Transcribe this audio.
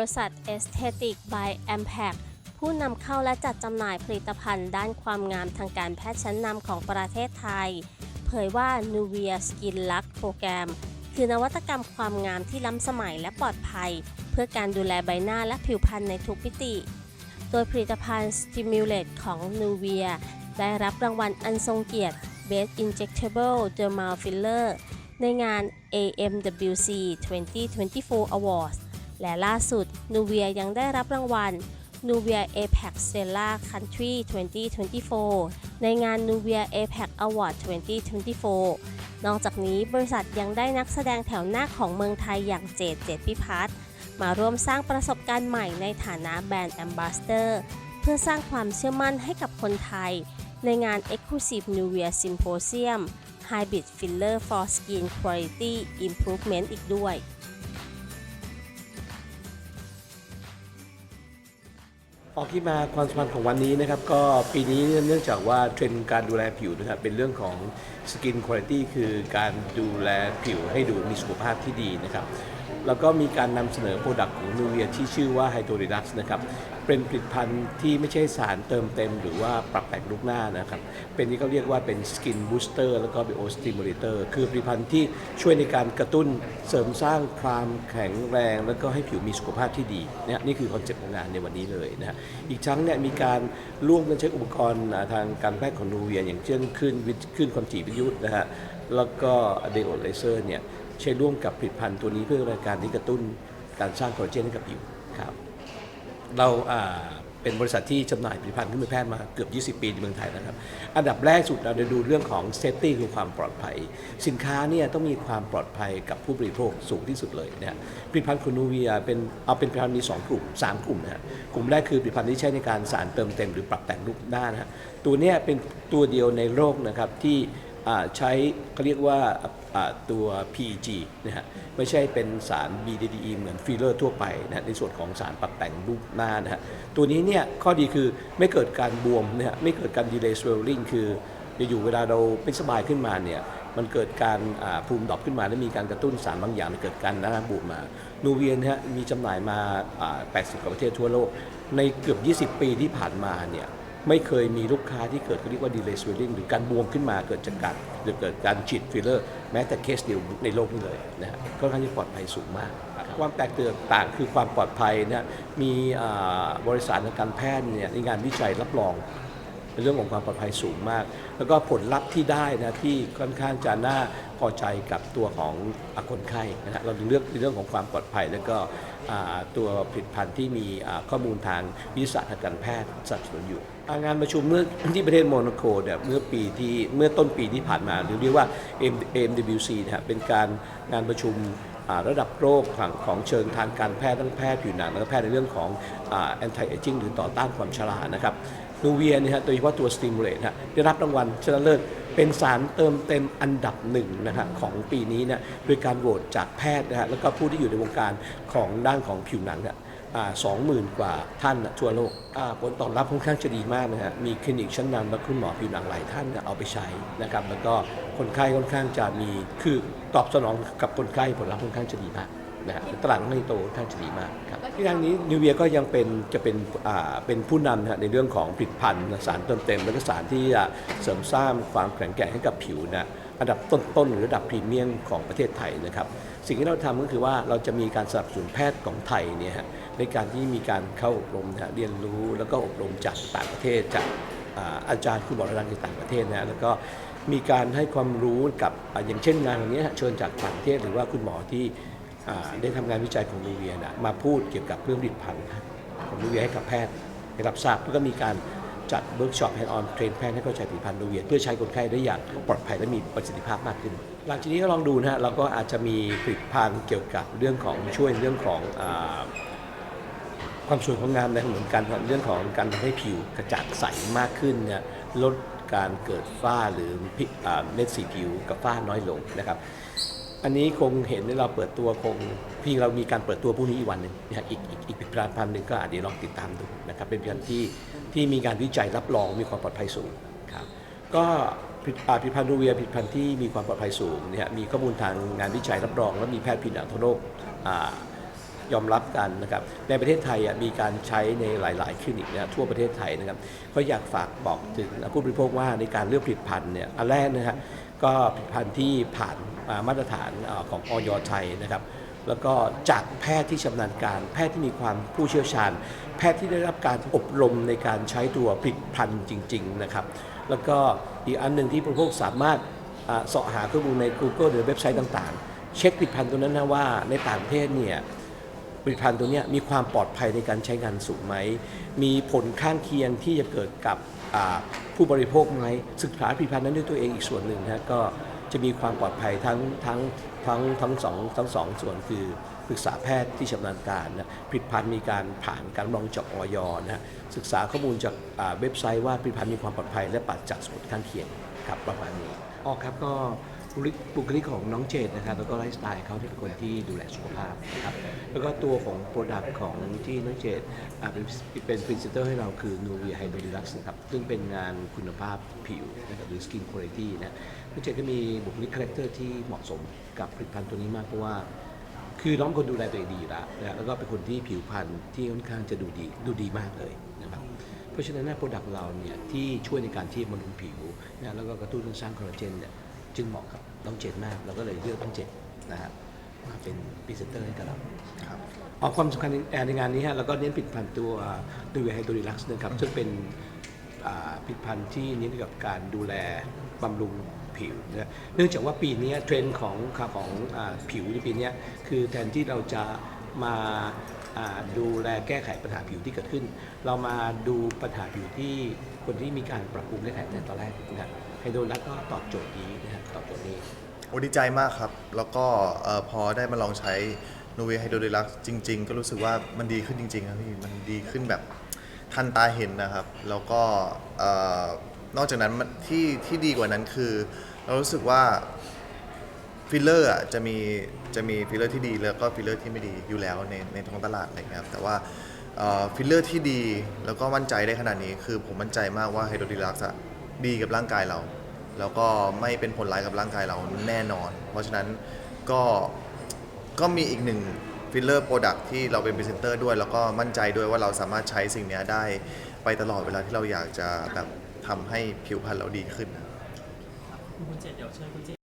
ริษัท Aesthetic by Ampac ผู้นำเข้าและจัดจำหน่ายผลิตภัณฑ์ด้านความงามทางการแพทย์ชั้นนำของประเทศไทย เผยว่า Nuvia Skin Lux Program คือนวัตกรรมความงามที่ล้ำสมัยและปลอดภัย เพื่อการดูแลใบหน้าและผิวพรรณในทุกมิติ โดยผลิตภัณฑ์ Stimulate ของ Nuvia ได้รับรางวัลอันทรงเกียรติ Best Injectable Dermal Filler ในงาน AMWC 2024 Awards และล่าสุด Nuvia ยังได้รับรางวัล Nuvia APAC Stella Country 2024 ในงาน Nuvia APAC Award 2024 นอกจากนี้บริษัทยังได้นักแสดงแถวหน้าของเมืองไทยอย่างเจดเจดพิพัฒน์มาร่วมสร้างประสบการณ์ใหม่ในฐานะแบรนด์แอมบาสเตอร์เพื่อสร้างความเชื่อมั่นให้กับคนไทย ในงาน Exclusive Nuvia Symposium Hybrid Filler for Skin Quality Improvement อีกด้วย ออกที่มาความสัมพันธ์ของวันนี้นะครับก็ปีนี้เนื่องจากว่าเทรนด์การดูแลผิวนะครับเป็นเรื่องของสกินคุณภาพคือการดูแลผิวให้ดูมีสุขภาพที่ดีนะครับ แล้วก็มีการนำเสนอโปรดักต์ของนูเวียที่ชื่อว่าไฮโดร r ดักนะครับเป็นผลิตภัณฑ์ที่ไม่ใช่สารเติมเต็ม หรือว่าปรับแต่งรูปหน้านะครับ เป็นที่เขาเรียกว่าเป็นสกินบูสเตอร์แล้วก็เป็นโอสติมูลเตอร์คือผลิตภัณฑ์ที่ช่วยในการกระตุ้นเสริมสร้างความแข็งแรง แล้วก็ให้ผิวมีสุขภาพที่ดีเนะนี่คือคอนเซ็ปต์ของงานในวันนี้เลยนะฮะอีกทั้งเนี่ยมีการร่วมกันใช้อุปกรณ์ทางการแพทย์ของนูเวียอย่างเช่นคลื่นวิทคลื่นความถี่วิทยุนะฮะแล้วก็เดโอเลเซอร์เนี่ย ใช้ร่วมกับผลิตภัณฑ์ตัวนี้เพื่อในการที่กระตุ้นการสร้างคอลลาเจนให้กับผิวครับเราเป็นบริษัทที่จำหน่ายผลิตภัณฑ์เครื่องมือแพทย์มาเกือบ 20 ปีในเมืองไทยนะครับ อันดับแรกสุดเราจะดูเรื่องของเซฟตี้คือความปลอดภัย สินค้าเนี่ยต้องมีความปลอดภัยกับผู้บริโภคสูงที่สุดเลยเนะฮะผลิตภัณฑ์คุณนูเวียเป็นเอาเป็นผลิตภัณฑ์มี 2 กลุ่ม 3 กลุ่มนะกลุ่มแรกคือผลิตภัณฑ์ที่ใช้ในการสารเติมเต็มหรือปรับแต่งรูปหน้านะฮะตัวเนี้ยเป็นตัวเดียวในโลกนะครับที่ ใช้เขาเรียกว่าตัว PEG นะฮะไม่ใช่เป็นสาร BDDE เหมือนฟิลเลอร์ทั่วไปนะในส่วนของสารปรับแต่งรูปหน้านะฮะตัวนี้เนี่ยข้อดีคือไม่เกิดการบวมนะฮะไม่เกิดการ delay swelling คืออยู่เวลาเราไม่สบายขึ้นมาเนี่ยมันเกิดการภูมิดรอปขึ้นมา และมีการกระตุ้นสารบางอย่างเกิดการน้ำบวมมานูเวียนฮะมีจำหน่ายมา 80 กว่าประเทศทั่วโลก ในเกือบ 20 ปีที่ผ่านมาเนี่ย ไม่เคยมีลูกค้าที่เกิดเขาเรียกว่า delay swelling หรือการบวมขึ้นมาเกิดจากการหรือเกิดการฉีดฟิลเลอร์ แม้แต่เคสเดียวในโลกนี้เลยนะฮะค่อนข้างที่ปลอดภัยสูงมาก ความแตกต่างคือความปลอดภัยนะฮะมีอ่าบริษัททางการแพทย์เนี่ยในงานวิจัยรับรองเป็นเรื่องของความปลอดภัยสูงมาก แล้วก็ผลลัพธ์ที่ได้นะที่ค่อนข้างจะน่าพอใจกับตัวของอะคนไข้นะฮะเราเลือกในเรื่องของความปลอดภัย แล้วก็อ่าตัวผลิตภัณฑ์ที่มีอ่าข้อมูลทางวิทยาศาสตร์ทางการแพทย์สนับสนุนอยู่อ่า งานประชุมเมื่อที่ประเทศโมนาโกเนี่ยเมื่อปีที่เมื่อต้นปีที่ผ่านมาหรือเรียกว่า AMWC นะฮะเป็นการงานประชุมระดับโลกของของเชิงทางการแพทย์ทั้งแพทย์ผิวหนังและก็แพทย์ในเรื่องของแอนตี้เอจิ้งหรือต่อต้านความชรานะครับนูเวียนี่ฮะโดยเฉพาะตัวสติมูลเลตฮะได้รับรางวัลชนะเลิศเป็นสารเติมเต็มอันดับหนึ่งนะฮะของปีนี้เนี่ยโดยการโหวตจากแพทย์นะฮะแล้วก็ผู้ที่อยู่ในวงการของด้านของผิวหนังเนี่ย สองหมื่นกว่าท่านน่ะทั่วโลกอ่าผลตอบรับค่อนข้างจะดีมากนะฮะมีคลินิกชั้นนำและคุณหมอผิวหนังหลายท่านเนี่ยเอาไปใช้นะครับแล้วก็คนไข้ค่อนข้างจะมีคือตอบสนองกับคนไข้ผลลัพธ์ค่อนข้างจะดีมากนะฮะตลาดไม่โตค่อนข้างจะดีมากครับที่ทางนี้นิวเวียก็ยังเป็นจะเป็นอ่าเป็นผู้นำนะฮะในเรื่องของผลิตภัณฑ์สารเติมเต็มและก็สารที่จะเสริมสร้างความแข็งแกร่งให้กับผิวนะอันดับต้นๆหรือระดับพรีเมียมของประเทศไทยนะครับ สิ่งที่เราทำก็คือว่าเราจะมีการสนับสนุนแพทย์ของไทยเนี่ยฮะในการที่มีการเข้าอบรมนะฮะเรียนรู้แล้วก็อบรมจากต่างประเทศจากอาจารย์คุณหมอระดับต่างประเทศนะแล้วก็มีการให้ความรู้กับอย่างเช่นงานอย่างนี้เชิญจากต่างประเทศหรือว่าคุณหมอที่ได้ทำงานวิจัยของลูเวียนะมาพูดเกี่ยวกับเรื่องผลิตภัณฑ์ของลูเวียให้กับแพทย์ให้รับทราบแล้วก็มีการ จัดเวิร์กช็อปแฮนด์ออนเทรนแพทย์ให้เข้าใจผลิตภัณฑ์ลูเวียนเพื่อใช้คนไข้ได้อย่างปลอดภัยและมีประสิทธิภาพมากขึ้น หลังจากนี้ก็ลองดูนะฮะเราก็อาจจะมีผลิตภัณฑ์เกี่ยวกับเรื่องของช่วยเรื่องของอความสวยความงามในเหมือนกันเรื่องของการทำให้ผิวกระจ่างใสมากขึ้นเนี่ยลดการเกิดฝ้าหรืออเม็ดสีผิวกับฝ้าน้อยลงนะครับ อันนี้คงเห็นในเราเปิดตัวคงพี่เรามีการเปิดตัวพรุ่งนี้อีกวันหนึ่งนะฮะอีกอีกอีกผลิตภัณฑ์หนึ่งก็อาจจะลองติดตามดูนะครับ เป็นผลิตภัณฑ์ที่ ที่มีการวิจัยรับรองมีความปลอดภัยสูงครับก็ผลิตผลิตภัณฑ์ดูเวียผลิตภัณฑ์ที่มีความปลอดภัยสูงเนี่ยมีข้อมูลทางงานวิจัยรับรอง และมีแพทย์ผิวหนังทั่วโลกยอมรับกันนะครับในประเทศไทยมีการใช้ในหลาย ๆ คลินิกนะทั่วประเทศไทยนะครับก็อยากฝากบอกถึงผู้บริโภคว่าในการเลือกผลิตภัณฑ์เนี่ยอันแรกนะฮะก็ผลิตภัณฑ์ที่ผ่านมาตรฐานของออยไทยนะครับ แล้วก็จากแพทย์ที่ชำนาญการ แพทย์ที่มีความผู้เชี่ยวชาญ แพทย์ที่ได้รับการอบรมในการใช้ตัวผลิตภัณฑ์จริง ๆ นะครับ แล้วก็อีกอันหนึ่งที่ผู้บริโภคสามารถเสาะหาข้อมูลใน Google หรือเว็บไซต์ต่างๆ เช็คผลิตภัณฑ์ตัวนั้นนะว่าในต่างประเทศเนี่ยผลิตภัณฑ์ตัวนี้มีความปลอดภัยในการใช้งานสูงไหม มีผลข้างเคียงที่จะเกิดกับผู้บริโภคไหมศึกษาผลิตภัณฑ์นั้นด้วยตัวเองอีกส่วนหนึ่งนะก็ จะมีความปลอดภัยทั้งทั้งทั้งทั้งสองทั้งสองส่วนคือปรึกษาแพทย์ที่ชำนาญการนะผลิตภัณฑ์มีการผ่านการรองจากออยนะฮะศึกษาข้อมูลจากเว็บไซต์ว่าผลิตภัณฑ์มีความปลอดภัย และปราศจากผลข้างเคียงครับประมาณนี้อ๋อครับก็บุคลิกของน้องเจดนะครับแล้วก็ไลฟ์สไตล์เขาที่เป็นคนที่ดูแลสุขภาพนะครับแล้วก็ตัวของโปรดักต์ของที่น้องเจดเป็นเป็นพรีเซนเตอร์ให้เราคือ n u v i a Hydro Deluxe นะครับซึ่งเป็นงานคุณภาพผิวนะครับหรือ Skin Quality นะ องเจก็มีบุคลิกคาแรคเตอร์ที่เหมาะสมกับผลิตภัณฑ์ตัวนี้มากเพราะว่า คือน้องคนดูแลตัวเองดีแล้วนะแล้วก็เป็นคนที่ผิวพรรณที่ค่อนข้างจะดูดีดูดีมากเลยนะครับเพราะฉะนั้นโปรดักต์เราเนี่ยที่ช่วยในการที่บำรุงผิวนะแล้วก็กระตุ้นสร้างคอลลาเจนเนี่ยจึงเหมาะกับน้องเจนมากเราก็เลยเลือกน้องเจนนะครับมาเป็นพรีเซนเตอร์ให้กับเราครับออความสำคัญในในงานนี้ฮะเราก็เน้นผลิตภัณฑ์ตัวดูเวไฮโดรลักซ์นะครับซึ่งเป็นผลิตภัณฑ์ที่เน้นเกี่ยวกับการดูแลบำรุง ผิวนะเนื่องจากว่าปีนี้เทรนด์ของของอผิวในปีนี้คือแทนที่เราจะมาดูแลแก้ไขปัญหาผิวที่เกิดขึ้น เรามาดูปัญหาผิวที่คนที่มีการปรับปรุงแก้ไขแต่ตอนแรกนะไฮโดรลักก็ตอบโจทย์นี้นะตอบโจทย์นี้โอ้ดีใจมากครับ แล้วก็พอได้มาลองใช้นูเวไฮโดรเลักจริง ๆ ก็รู้สึกว่ามันดีขึ้นจริง ๆ ครับพี่ มันดีขึ้นแบบทันตาเห็นนะครับ แล้วก็ นอกจากนั้นมันที่ที่ดีกว่านั้นคือ เรารู้สึกว่าฟิลเลอร์อะจะมีจะมีฟิลเลอร์ที่ดีแล้วก็ฟิลเลอร์ที่ไม่ดีอยู่แล้วในในท้องตลาดอะไรเงี้ยครับแต่ว่าฟิลเลอร์ที่ดีแล้วก็มั่นใจได้ขนาดนี้ คือผมมั่นใจมากว่าไฮโดรเดลักอะดีกับร่างกายเรา แล้วก็ไม่เป็นผลร้ายกับร่างกายเราแน่นอน เพราะฉะนั้นก็ก็มีอีกหนึ่งฟิลเลอร์โปรดักที่เราเป็นพรีเซนเตอร์ด้วย แล้วก็มั่นใจด้วยว่าเราสามารถใช้สิ่งนี้ได้ไปตลอดเวลาที่เราอยากจะแบบ ทำให้ผิวพรรณเราดีขึ้นคุณเจดเดี๋ยวเชิญคุณเจ